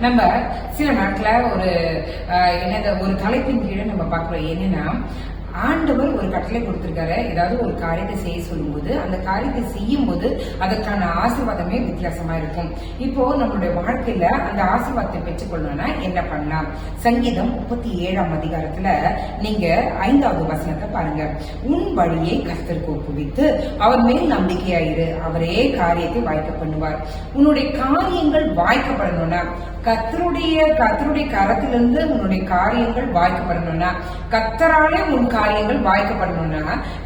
நம்ம சில நாட்கள ஒரு என்னது ஒரு தலைப்பின் கீழே நம்ம பார்க்குறோம். என்னன்னா ஆண்டவர் ஒரு கட்டளை கொடுத்திருக்காரு. ஏதாவது ஒரு காரியத்தை செய்ய சொல்லும்போது அந்த காரியத்தை செய்யும் போது அதற்கான ஆசீர்வாதமே வித்தியாசமா இருக்கும். இப்போ நம்மளுடைய வாழ்க்கையில அந்த ஆசீர்வாதத்தை பெற்றுக்கொள்ளணும்னா என்ன பண்ணலாம்? சங்கீதம் முப்பத்தி ஏழாம் அதிகாரத்துல நீங்க ஐந்தாவது வசனத்தை பாருங்க. உன் வழியை கர்த்தருக்கு ஒப்புவித்து அவர் மேல் நம்பிக்கையாயிரு. அவரே காரியத்தை வாய்க்க பண்ணுவார். உன்னுடைய காரியங்கள் வாய்க்கப்படணும்னா கத்தருடைய கத்தருடைய கரத்திலிருந்து உன்னுடைய காரியங்கள் வாய்க்கப்படணும்னா கத்தராலே உன் காரியங்கள் வாய்க்கப்படணும்னா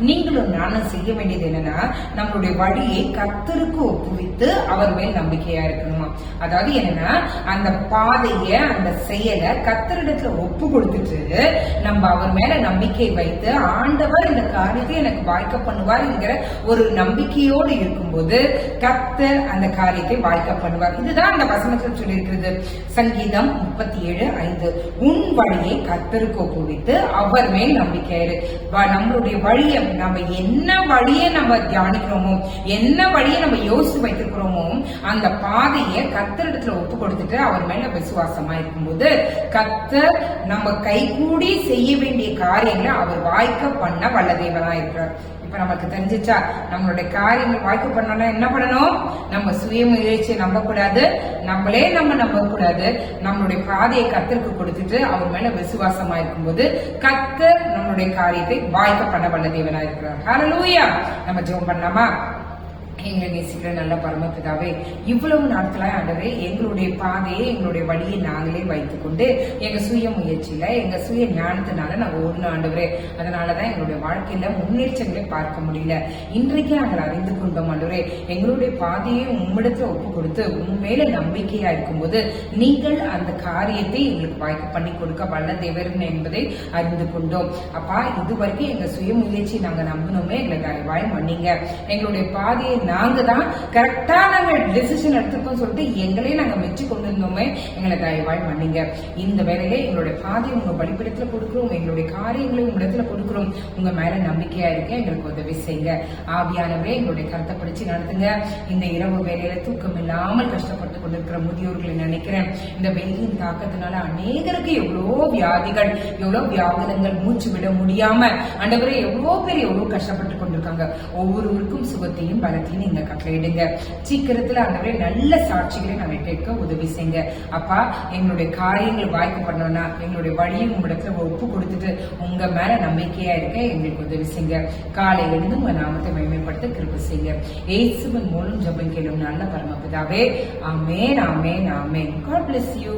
நீங்களும் நானும் செய்ய வேண்டியது என்னன்னா நம்மளுடைய வழியை கத்தருக்கு ஒப்புவித்து அவர் மேல் நம்பிக்கையா இருக்கணுமா? அதாவது என்னன்னா அந்த பாதைய அந்த செயலை கத்தரிடத்துல ஒப்பு கொடுத்துட்டு நம்ம அவர் மேல நம்பிக்கை வைத்து ஆண்டவர் இந்த காரியத்தை எனக்கு வாய்க்க பண்ணுவார் என்கிற ஒரு நம்பிக்கையோடு இருக்கும்போது கத்தர் அந்த காரியத்தை வாய்க்க பண்ணுவார் இதுதான் அந்த வசனத்தில் சொல்லியிருக்கிறது. சங்கீதம் முப்பத்தி ஏழு ஐந்து. உன் வழியை கத்தருக்கு ஒப்புவித்து அவர் மேல் நம்பிக்கை வ- நம்மளுடைய வழியை நம்ம என்ன வழியை நம்ம தியானிக்கிறோமோ என்ன வழியை நம்ம யோசித்து வைத்திருக்கிறோமோ அந்த பாதையை கத்தரிடத்துல ஒப்பு கொடுத்துட்டு அவர் மேல விசுவாசமா இருக்கும்போது கத்தர் நம்ம கைகூடி செய்ய வேண்டிய காரியங்களை அவர் வாய்க்க பண்ண வல்ல தேவனா இருக்கிறார். இப்ப நமக்கு தெரிஞ்சிச்சா நம்மளுடைய காரியங்கள் வாய்ப்பு பண்ணணும்னா என்ன பண்ணணும்? நம்ம சுய முயற்சியை நம்பக்கூடாது. நம்மளே நம்ம நம்பக்கூடாது. நம்மளுடைய பாதையை கத்தருக்கு கொடுத்துட்டு அவர் மேல விசுவாசமா இருக்கும்போது கத்தர் நம்மளுடைய காரியத்தை வாய்க்க பண்ண வல்ல தேவனா இருக்கிறார். ஹலலூயா நம்ம ஜெபம் பண்ணலாமா? எங்களை நேசிக்கிற நல்ல பரமபிதாவே இவ்வளவு நாட்களாக ஆண்டவரே எங்களுடைய பாதையை எங்களுடைய வழியை நாங்களே வைத்துக்கொண்டு எங்க சுய முயற்சியில எங்க சுய ஞானத்தினால நாங்க ஒன்று ஆண்டவரே. அதனாலதான் எங்களுடைய வாழ்க்கையில முன்னேற்றங்களை பார்க்க முடியல. இன்றைக்கு நாங்கள் அறிந்து கொண்டோம் ஆண்டவரே எங்களுடைய பாதையை உம்மிடத்துல ஒப்பு கொடுத்து உன் மேல நம்பிக்கையா இருக்கும்போது நீங்கள் அந்த காரியத்தை எங்களுக்கு வாய்ப்பு பண்ணி கொடுக்க வல்ல தேவன் என்பதை அறிந்து கொண்டோம். அப்பா இதுவரைக்கும் எங்க சுய முயற்சி நாங்க நம்பினோமே எங்களை தயவாய் மன்னிங்க. எங்களுடைய பாதையை நாங்க தான் கரெக்டாக நாங்கள் டெசிஷன் எடுத்துக்கோம் சொல்லிட்டு எங்களே நாங்க மெச்சு கொண்டு இருந்தோமே. எங்களை தயவாய் மன்னிங்க இந்த வேலையில எங்களுடைய பாதையை உங்க படிப்பிடத்தில் கொடுக்கிறோம். எங்களுடைய காரியங்களை உங்க இடத்துல கொடுக்கிறோம். உங்க மேல நம்பிக்கையா இருக்க எங்களுக்கு உதவி செய்யுங்க. ஆவியானவரே எங்களுடைய கருத்தை படிச்சு நடத்துங்க. இந்த இரவு வேலையில தூக்கம் இல்லாமல் கஷ்டப்பட்டு கொண்டிருக்கிற முதியோர்களை நினைக்கிறேன். இந்த வெயிலின் தாக்கத்தினால அநேகருக்கு எவ்வளோ வியாதிகள் எவ்வளோ வியாகுதங்கள் மூச்சு விட முடியாம ஆண்டவரே எவ்வளோ பேர் எவ்வளோ கஷ்டப்பட்டு கொண்டிருக்காங்க. ஒவ்வொருவருக்கும் சுகத்தையும் பலத்தையும் நீங்க கட்டளையிடுங்க சீக்கிரத்துல ஆண்டவரே நல்ல சாட்சிகளை நாங்க கேட்க உதவி செய்யுங்க. அப்பா எங்களுடைய காரியங்கள் வாய்க்கப்படணும்னா எங்களுடைய வழியை உங்களிடத்துல ஒப்பு கொடுத்துட்டு உங்க மேல நம்பிக்கையா இருக்க எங்களுக்கு உதவி செய்யுங்க. காலை எழுந்து உங்க நாமத்தை மேம்படுத்த கிருப்பு செய்யுங்க. ஏசுவன் மூலம் ஜபம் கேளும் நல்ல பரமபிதாவே அமேன் அமேன் அமேன் காட் பிளஸ் யூ